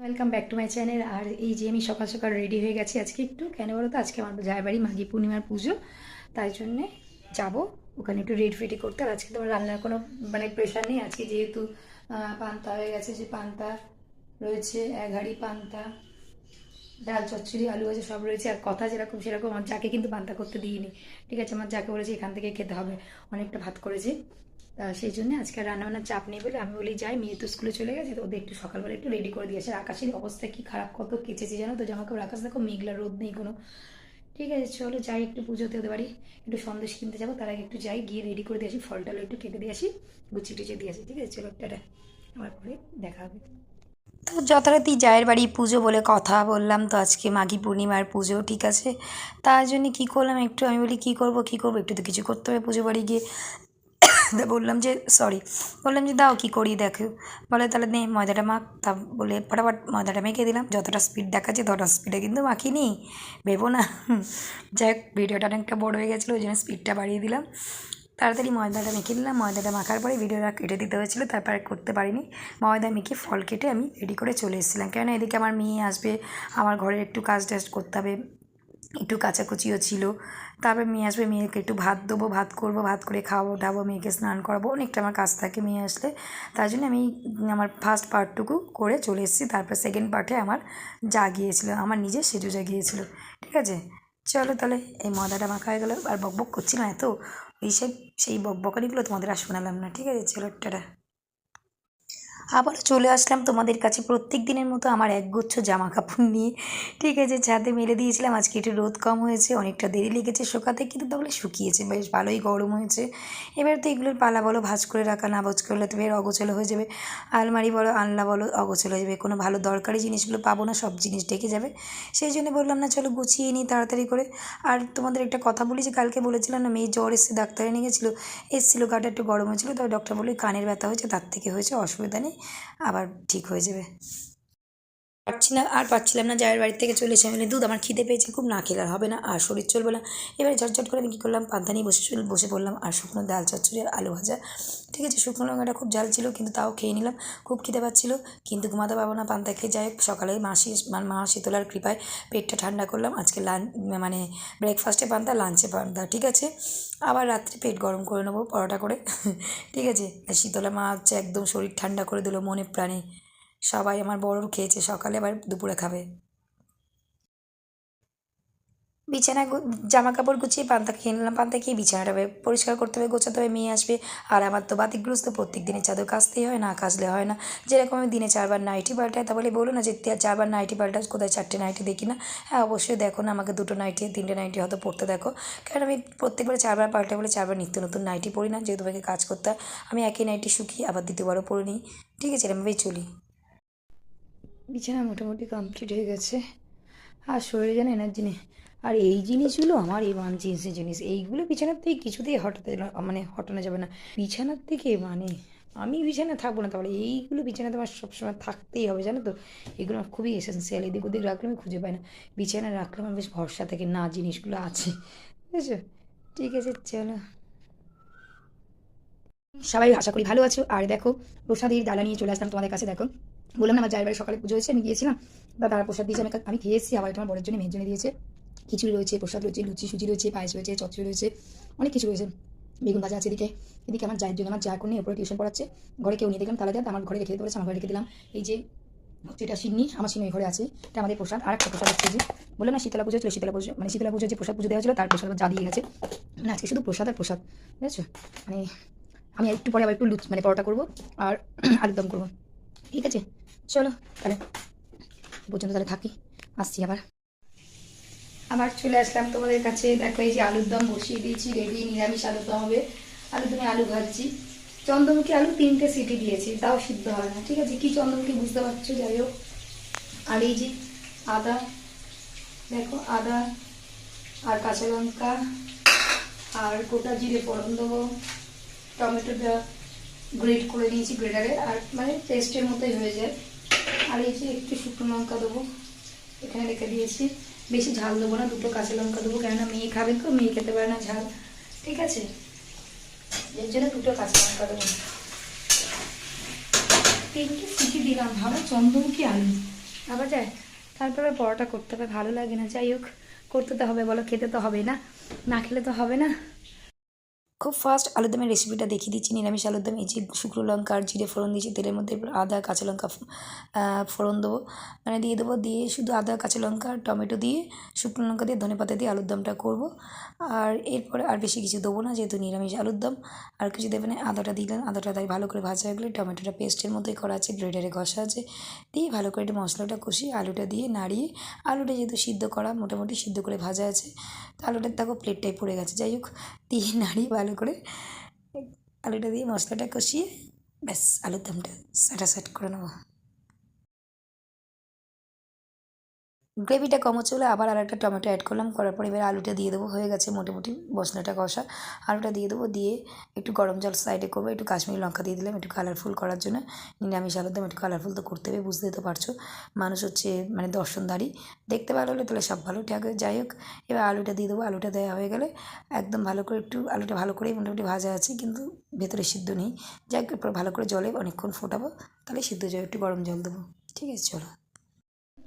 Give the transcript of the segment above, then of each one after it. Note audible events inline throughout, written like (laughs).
Welcome back to my channel আর এই যে আমি সকাল সকাল রেডি হয়ে গেছি আজকে একটু। কেন বলো তো? আজকে আমার যায় বাড়ি মাঘী পূর্ণিমার পুজো। তাই জন্যে যাব। ওখানে একটু রেডি ফেডি করতে। আর আজকে তোমার রান্নার কোনো মানে প্রেশার নেই। আজকে যেহেতু পান্তা হয়ে গেছে যে পান্তা রয়েছে এক হাঁড়ি পান্তা, ডাল, চচ্চড়ি, আলু আছে সব রয়েছে। আর কথা যেরকম সেরকম, আমার যাকে কিন্তু পান্তা করতে দিইনি। ঠিক আছে, আমার যাকে বলেছি এখান থেকে খেতে হবে। অনেকটা ভাত করেছি। তা সেই জন্য আজকে রান্নাবান্নার চাপ নেই বলে আমি বলি, যাই, মেয়ে তো স্কুলে চলে গেছে, তো ওদের একটু সকালবেলা একটু রেডি করে দিয়েছে। আকাশের অবস্থা কি খারাপ, কত কেচেছে জানো তো? জামা কাপড় আকাশ দেখো, মেঘলা রোদ নেই কোনো। ঠিক আছে, চলো যাই একটু পুজোতে ওদের বাড়ি। একটু সন্দেশ কিনতে যাব, তার আগে একটু যাই, গিয়ে রেডি করে দিয়ে আসি ফল টল একটু কেটে দিয়ে আসি গুছিয়ে টুচিয়ে দিয়ে আসি। ঠিক আছে, চলো, টাটা। আমার পরে দেখা হবে। তো যথারীতি জায়ের বাড়ি পুজো বলে কথা বললাম তো, আজকে মাঘী পূর্ণিমার পুজো, ঠিক আছে? তার জন্য কী করলাম একটু, আমি বলি, কী করব কী করব? একটু তো কিছু করতে হবে পুজো বাড়ি গিয়ে। বললাম যে সরি বললাম যে, দাও কী করি দেখো। বলে, তাহলে নে, ময়দাটা মাখ। তা বলে, ফটাফট ময়দাটা মেখে দিলাম। যতটা স্পিড দেখাচ্ছে ততটা স্পিডে কিন্তু মাখিনি। ভেবো না। যাই হোক, ভিডিওটা অনেকটা বড় হয়ে গেছিল, ওই জন্য স্পিডটা বাড়িয়ে দিলাম। তাড়াতাড়ি ময়দাটা মেখে নিলাম। ময়দাটা মাখার পরে ভিডিওটা কেটে দিতে হয়েছিল, তারপর করতে পারিনি। ময়দা মেখে ফল কেটে আমি রেডি করে চলে এসেছিলাম। কেন এদিকে আমার মেয়ে আসবে, আমার ঘরের একটু কাজ টাজ করতে হবে। একটু কাচাকুচিও ছিল। তারপর মেয়ে আসবে, মেয়েকে একটু ভাত দেবো, ভাত করব, ভাত করে খাওয়াবো টাবো মেয়েকে স্নান করাবো। অনেকটা আমার কাজ থাকে মেয়ে আসলে। তার জন্য আমি আমার ফার্স্ট পার্টটুকু করে চলে এসেছি। তারপর সেকেন্ড পার্টে আমার জাগিয়েছিল আমার নিজের সেজু জাগিয়েছিল ঠিক আছে? চলো তাহলে এই ময়দাটা মাখা হয়ে গেলো। আর বকবক করছি না এত। এইসব সেই বকবকারিগুলো তোমাদের আর শোনালাম না। ঠিক আছে? চলো, টাটা। আবারও চলে আসলাম তোমাদের কাছে প্রত্যেক দিনের মতো আমার একগুচ্ছ জামা কাপড় নিয়ে। ঠিক আছে, ছাদে মেলে দিয়েছিলাম, আজকে একটু রোদ কম হয়েছে, অনেকটা দেরি লেগেছে শোকাতে, কিন্তু তাহলে শুকিয়েছে, বেশ ভালোই গরম হয়েছে। এবার তো এগুলোর পালা বলো, ভাজ করে রাখা, না ভাজ করলে তো বের অগোছলো হয়ে যাবে। আলমারি বলো আনলা বলো, অগোছলো হয়ে যাবে, কোনো ভালো দরকারি জিনিসগুলো পাবো না, সব জিনিস ডেকে যাবে। সেই জন্য বললাম, না চলো গুছিয়ে নিই তাড়াতাড়ি করে। আর তোমাদের একটা কথা বলি, যে কালকে বলেছিলাম না, মেয়ে জ্বর এসে ডাক্তারে নিয়ে গেছিল এসেছিল, গাটা একটু গরম হয়েছিলো তবে ডক্টর বলে কানের ব্যথা হয়েছে, তার থেকে হয়েছে, অসুবিধা নেই। আবার ঠিক হয়ে যাবে। পারছি না আর পাচ্ছিলাম না যার বাড়ি থেকে চলে এসে আমি দুধ, আমার খিদে পেয়েছে, খুব না খেলে হবে না, আর শরীর চলবে না। এবারে ঝটঝট করে আমি কী করলাম, পান্তা নিয়ে বসে বসে পড়লাম, আর শুকনো ডাল, চচ্চড়ি, আর আলু ভাজা। ঠিক আছে, শুকনো লঙ্কাটা খুব ঝাল ছিল, কিন্তু তাও খেয়ে নিলাম, খুব খিদে পাচ্ছিল, কিন্তু ঘুমাতে পারব না পান্তা খেয়ে। যাই সকালে মাসি, মা শীতলার কৃপায় পেটটা ঠান্ডা করলাম, আজকে লাঞ্চ মানে ব্রেকফাস্টে পান্তা, লাঞ্চে পান্তা, ঠিক আছে? আবার রাত্রে পেট গরম করে নেব, পরোটা করে। (laughs) ঠিক আছে? শীতলা মা হচ্ছে একদম শরীর ঠান্ডা করে দিল, মনে প্রাণে। সবাই আমার বড় খেয়েছে, সকালে আবার দুপুরে খাবে। বিছানা জামা কাপড় গুছিয়ে পান্তা খেয়ে নিলাম, পান্তা খেয়ে বিছানাটা পরিষ্কার করতে হবে, গোছাতে হবে, মেয়ে আসবে। আর আমার তো বাতিগ্রস্ত প্রত্যেক দিনে চাদর কাচতেই হয় না, কাচলে হয় না। যেরকম আমি দিনে চারবার নাইটি পাল্টাই তাহলে বলো না যে চারবার নাইটি পাল্টা কোথায় চারটে নাইটি দেখি না? হ্যাঁ অবশ্যই দেখো না, আমাকে দুটো নাইটি, তিনটে নাইটি হয়তো পড়তে দেখো। কারণ আমি প্রত্যেকবার চারবার পাল্টাই বলে চারবার নিত্য নতুন নাইটি পরি না, যেহেতু আমাকে কাজ করতে আমি একই নাইটি শুকিয়ে আবার দ্বিতীয়বারও পরে নিই। ঠিক আছে এরমভাবেই চলি। বিছানা মোটামুটি কমপ্লিট হয়ে গেছে। আর শরীরে যেন এনার্জি নেই। আর এই জিনিসগুলো আমার এই জিন্সের জিনিস, এইগুলো বিছানার থেকে কিছুতেই হটাতে মানে হটানো যাবে না। বিছানার থেকে মানে আমি বিছানায় থাকব না, তাহলে এইগুলো বিছানাতে আমার সবসময় থাকতেই হবে, জানো তো? এগুলো আমার খুবই এসেন্সিয়াল এদিক ওদিক রাখলে আমি খুঁজে পাই না। বিছানায় রাখলে আমার বেশ ভরসা থাকে, না জিনিসগুলো আছে। বুঝেছ? ঠিক আছে, চলো। সবাই আশা করি ভালো আছো। আর দেখো প্রসাদের ডালা নিয়ে চলে আসলাম তোমাদের কাছে, দেখো। বললাম না, আমার যার বাড়ি সকালে পুজো হয়েছে, আমি গিয়েছিলাম। বা তারা প্রসাদ দিয়েছে, আমি আমি খেয়ে এসেছি, আবার আমার বড়ের জন্য মেয়ের জন্য দিয়েছে। খিচুড়ি রয়েছে, প্রসাদ রয়েছে, লুচি সুজি রয়েছে, পায়েস রয়েছে, চচ্চড়ি রয়েছে, অনেক কিছু রয়েছে। বেগুন ভাজা আছে এদিকে। এদিকে আমার যায়ের জন্য আমার যা করে ওপরে টিউশন পড়াচ্ছে। ঘরে কেউ নিয়ে দেখলাম তালা দেয় আমার ঘরে রেখে দিতে আমার ঘরে রেখে দিলাম। এই যে এটা সিন্নি, আমার সিন্নি ঘরে আছে, এটা আমাদের প্রসাদ। আর একটা প্রসাদ হচ্ছে যে, বললাম না, শীতলা পুজো ছিল শীতলা পুজো মানে শীতলা পুজো যে প্রসাদ পুজো দেওয়া ছিল তার প্রসাদ যা দিয়ে গেছে। মানে আজকে শুধু প্রসাদ আর প্রসাদ, বুঝেছ? মানে আমি একটু পরে আবার একটু লুচ মানে পরোটা করব, আর (clears throat) আলুর দম করব। ঠিক আছে? চলো, তাহলে। পর্যন্ত তাহলে থাকি আসছি আবার। আবার চলে আসলাম তোমাদের কাছে। দেখো, এই যে আলুর দম বসিয়ে দিয়েছি রেডি নিরামিষ আলুর দম হবে। আলুর দমে আলু ভাজছি। চন্দ্রমুখী আলু তিনটে সিটি দিয়েছি, তাও সিদ্ধ হয় না, ঠিক আছে? কি চন্দ্রমুখী বুঝতে পারছ? যাই হোক। আর এই যে আদা, দেখো, আদা আর কাঁচা লঙ্কা আর গোটা জিরে ফোড়ন দেবো। টমেটোটা গ্রেট করে নিয়েছি গ্রেটারে, আর মানে পেস্টের মতোই হয়ে যায়। আর এই যে একটু শুকনো লঙ্কা দেবো, এখানে রেখে দিয়েছি। বেশি ঝাল দেবো না, দুটো কাঁচা লঙ্কা দেবো, কেননা মেয়ে খাবে তো, মেয়ে খেতে পারে না ঝাল। ঠিক আছে? এর জন্য দুটো কাঁচা লঙ্কা দেবো। তিনটে সিটি দিলাম, ভালো চন্দ্রমুখী আলু। আবার যায় তারপরে পরোটা করতে হবে, ভালো লাগে না। যাই হোক, করতে তো হবে, বলো, খেতে তো হবে না। না খেলে তো হবে না। খুব ফাস্ট আলুরদমের রেসিপিটা দেখিয়ে দিচ্ছি। নিরামিষ আলুরদম এই যে শুকনো লঙ্কা আর জিরে ফোড়ন দিয়েছি, তেলের মধ্যে আদা, কাঁচা লঙ্কা ফোড়ন দেবো। মানে দিয়ে দেবো, দিয়ে শুধু আদা, কাঁচা লঙ্কা টমেটো দিয়ে শুকনো লঙ্কা দিয়ে ধনে পাতা দিয়ে আলুরদমটা করব। আর এরপরে আর বেশি কিছু দেবো না, যেহেতু নিরামিষ আলুরদম আর কিছু দেবে না, আদাটা দিলেন আদাটা তাই ভালো করে ভাজা হয়ে গেলে টমেটোটা পেস্টের মধ্যেই করা আছে, গ্রেটারে ঘষা আছে। দিয়ে ভালো করে একটু মশলাটা কষিয়ে আলুটা দিয়ে নাড়িয়ে, আলুটা যেহেতু সিদ্ধ করা, মোটামুটি সিদ্ধ করে ভাজা আছে, তো আলুটা দেখো প্লেটটাই পড়ে গেছে। যাই হোক, দিয়ে নাড়িয়ে করে আলুটা দিয়ে মশলাটা কষিয়ে ব্যাস আলুর দমটা সাটা সাট করে নেব। গ্রেভিটা কম বলে আবার আর একটা টমেটো অ্যাড করলাম, করার পর এবার আলুটা দিয়ে দেবো, হয়ে গেছে মোটামুটি মশলাটা কষা। আলুটা দিয়ে দেবো, দিয়ে একটু গরম জল সাইডে করব, একটু কাশ্মীরি লঙ্কা দিয়ে দিলাম একটু কালারফুল করার জন্য। নিরামিষ আলুর দম একটু কালারফুল তো করতে হবে, বুঝতেই তো পারছ। মানুষ হচ্ছে মানে দর্শনদারি দেখতে ভালো হলে তাহলে সব ভালো ঠিক যাই হোক। এবার আলুটা দিয়ে দেবো, আলুটা দেওয়া হয়ে গেলে একদম ভালো করে একটু, আলুটা ভালো করেই মোটামুটি ভাজা আছে, কিন্তু ভেতরে সিদ্ধ নেই। যাই হোক ভালো করে জলে অনেকক্ষণ ফোটাবো, তাহলে সিদ্ধ জল একটু গরম জল দেবো। ঠিক আছে, চলো।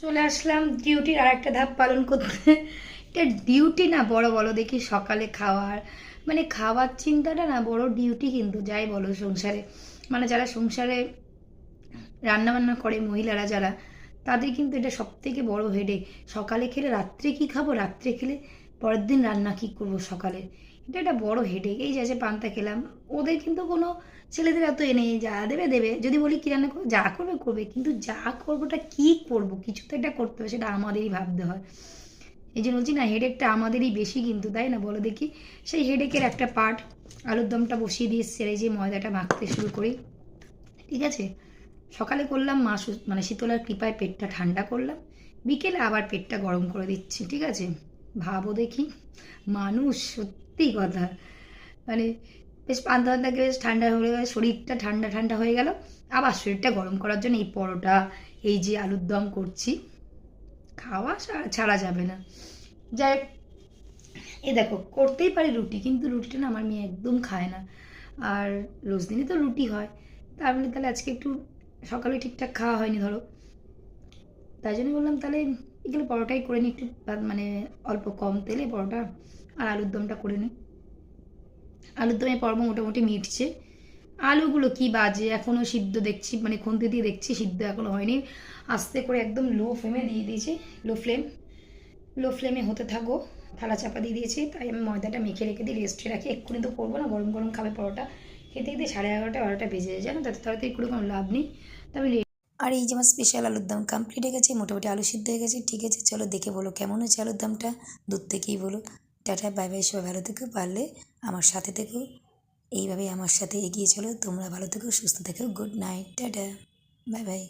চলে আসলাম ডিউটির আর একটা ধাপ পালন করতে। এটা ডিউটি না, বড় বলো দেখি সকালে খাওয়ার। মানে খাওয়ার চিন্তাটা না, বড় ডিউটি কিন্তু, যাই বলো সংসারে। মানে যারা সংসারে রান্নাবান্না করে, মহিলারা যারা, তাদের কিন্তু এটা সব থেকে বড় হেডেক সকালে খেলে রাত্রে কি খাব? রাত্রে খেলে পরের দিন রান্না কী করব সকালে? এটা একটা বড় হেডেক এই যে পান্তা খেলাম, ওদের কিন্তু কোনো ছেলেদের এত এ নেই, যা দেবে দেবে। যদি বলি কি রান্না করব, যা করবে করবে, কিন্তু যা করবোটা কি করব? কিছু তো একটা করতে হবে, সেটা আমাদেরই ভাবতে হয়। এই জন্য বলছি না হেডেকটা আমাদেরই বেশি কিন্তু, তাই না? বলো দেখি। সেই হেডেকের একটা পার্ট আলুর দমটা বসিয়ে দিয়ে সেরে যে ময়দাটা মাখতে শুরু করি। ঠিক আছে? সকালে করলাম, মা মানে শীতলার কৃপায় পেটটা ঠান্ডা করলাম। বিকেলে আবার পেটটা গরম করে দিচ্ছি, ঠিক আছে? ভাবো দেখি। মানুষ সত্যি কথা। মানে বেশ পান্তা পান্তা বেশ ঠান্ডা হয়ে গেলে, শরীরটা ঠান্ডা ঠান্ডা হয়ে গেল। আবার শরীরটা গরম করার জন্য এই পরোটা, এই যে আলুর দম করছি, খাওয়া ছাড়া যাবে না। যাই এ দেখো, করতেই পারি রুটি, কিন্তু রুটিটা না আমার মেয়ে একদম খায় না। আর রোজ দিনই তো রুটি হয়। তার মানে তাহলে আজকে একটু সকালে ঠিকঠাক খাওয়া হয়নি, ধরো। তাই জন্য বললাম তাহলে এগুলো পরোটাই করে নিই, একটু মানে অল্প কম তেলে পরোটা আর আলুর দমটা করে নিই আলুর দমে পর্ব মোটামুটি মিটছে। আলুগুলো কি বাজে? এখনও সিদ্ধ দেখছি মানে খুন্তি দিয়ে দেখছি, সিদ্ধ এখনও হয়নি। আস্তে করে একদম লো ফ্লেমে দিয়ে দিয়েছি লো ফ্লেম লো ফ্লেমে হতে থাকো, থালা চাপা দিয়ে দিয়েছি, তাই আমি ময়দাটা মেখে রেখে দিই রেস্টে রাখি। এক্ষুনি তো করব না, গরম গরম খাবে পরোটা। খেতে খেতে সাড়ে এগারোটা, বারোটা বেজে যায়, জানো? তাতে তাড়াতাড়ি করে কোনো লাভ নেই। তবে আর এই যে আমার স্পেশাল আলুর দম কমপ্লিট হয়ে গেছে, মোটামুটি আলু সিদ্ধ হয়ে গেছে, ঠিক আছে? চলো দেখে বলো কেমন হয়েছে আলুর দমটা দূর থেকেই বলো। টাটা, বাই বাই, সবাই ভালো থেকো। পারলে আমার সাথে থেকো। এইভাবেই আমার সাথে এগিয়ে চলো। তোমরা ভালো থেকো, সুস্থ থেকো। Good night. Tata, bye bye.